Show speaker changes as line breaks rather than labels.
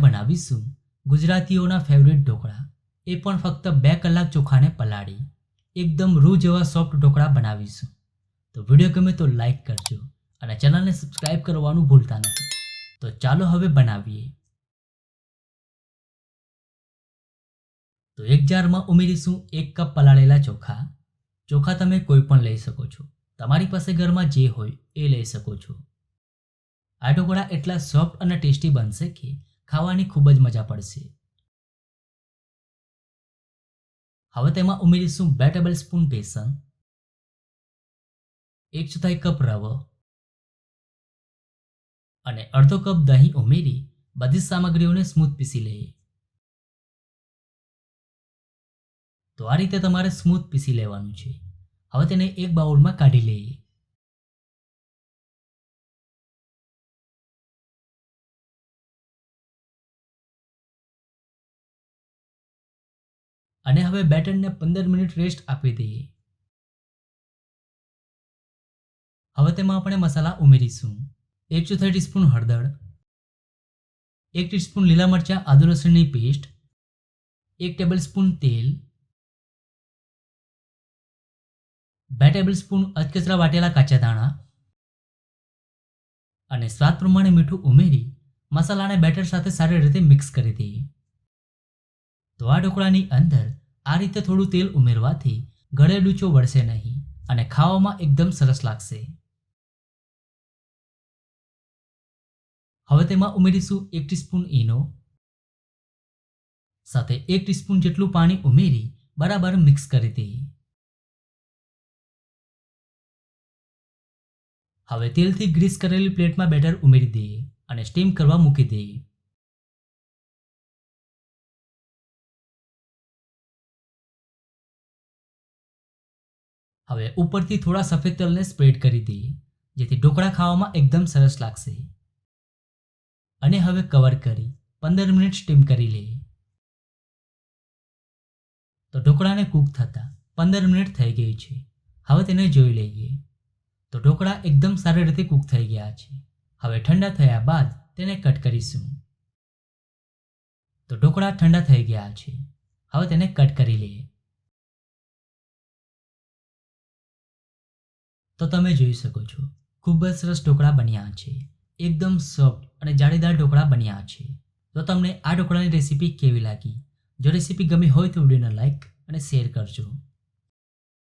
બનાવીશું ગુજરાતીઓના ફેવરેટ ઢોકળા. એ પણ ફક્ત બે કલાક ચોખાને પલાળી, એકદમ રૂ જેવા સોફ્ટ ઢોકળા બનાવીશું. તો વીડિયો ગમે તો લાઈક કરજો અને ચેનલને સબસ્ક્રાઇબ કરવાનું ભૂલતા નહીં તો ચાલો હવે બનાવીએ. તો એક જારમાં ઉમેરીશું એક કપ પલાળેલા ચોખા. ચોખા તમે કોઈ પણ લઈ શકો છો. તમારી પાસે ઘરમાં જે હોય એ લઈ શકો છો. આ ઢોકળા એટલા સોફ્ટ અને ટેસ્ટી બનશે કે ખાવાની ખૂબ જ મજા પડશે. હવે તેમાં ઉમેરીશું બે ટેબલ સ્પૂન બેસન, એક ચોથાઈ કપ રવો અને અડધો કપ દહીં ઉમેરી બધી સામગ્રીઓને સ્મૂથ પીસી લઈએ. તો આ રીતે તમારે સ્મૂથ પીસી લેવાનું છે. હવે તેને એક બાઉલમાં કાઢી લઈએ. અને હવે બેટરને પંદર મિનિટ રેસ્ટ આપી દઈએ. હવે તેમાં આપણે મસાલા ઉમેરીશું. એક ચોથાઈ ટીસ્પૂન હળદર. એક ટીસ્પૂન લીલા મરચાં, આદુ લસણની પેસ્ટ એક ટેબલ સ્પૂન તેલ. બે ટેબલ સ્પૂન અધકચરા વાટેલા કાચા દાણા અને સ્વાદ પ્રમાણે મીઠું ઉમેરી મસાલાને બેટર સાથે સારી રીતે મિક્સ કરી દઈએ. તો આ ઢોકળાની અંદર આ રીતે થોડું તેલ ઉમેરવાથી ગળે ડૂચો વળશે નહીં અને ખાવામાં એકદમ સરસ લાગશે. હવે તેમાં ઉમેરીશું એક ટીસ્પૂન ઈનો. સાથે એક ટીસ્પૂન જેટલું પાણી ઉમેરી બરાબર મિક્સ કરી દઈએ હવે તેલથી ગ્રીસ કરેલી પ્લેટમાં બેટર ઉમેરી દઈએ અને સ્ટીમ કરવા મૂકી દઈએ હવે ઉપરથી થોડા સફેદ તલને સ્પ્રેડ કરી દઈએ, જેથી ઢોકળા ખાવામાં એકદમ સરસ લાગશે. અને હવે કવર કરી, પંદર મિનિટ સ્ટીમ કરી લઈએ. તો ઢોકળાને કૂક થતાં પંદર મિનિટ થઈ ગઈ છે. હવે તેને જોઈ લઈએ. તો ઢોકળા એકદમ સારી રીતે કૂક થઈ ગયા છે. હવે ઠંડા થયા બાદ તેને કટ કરીશું. તો ઢોકળા ઠંડા થઈ ગયા છે. હવે તેને કટ કરી લઈએ. તો તમે જોઈ શકો છો. ખૂબ જ સરસ ઢોકળા બન્યા છે. એકદમ સોફ્ટ અને જાળીદાર ઢોકળા બન્યા છે. તો તમને આ ઢોકળાની રેસીપી કેવી લાગી? જો રેસીપી ગમી હોય તો વિડીયોને લાઈક અને શેર કરજો.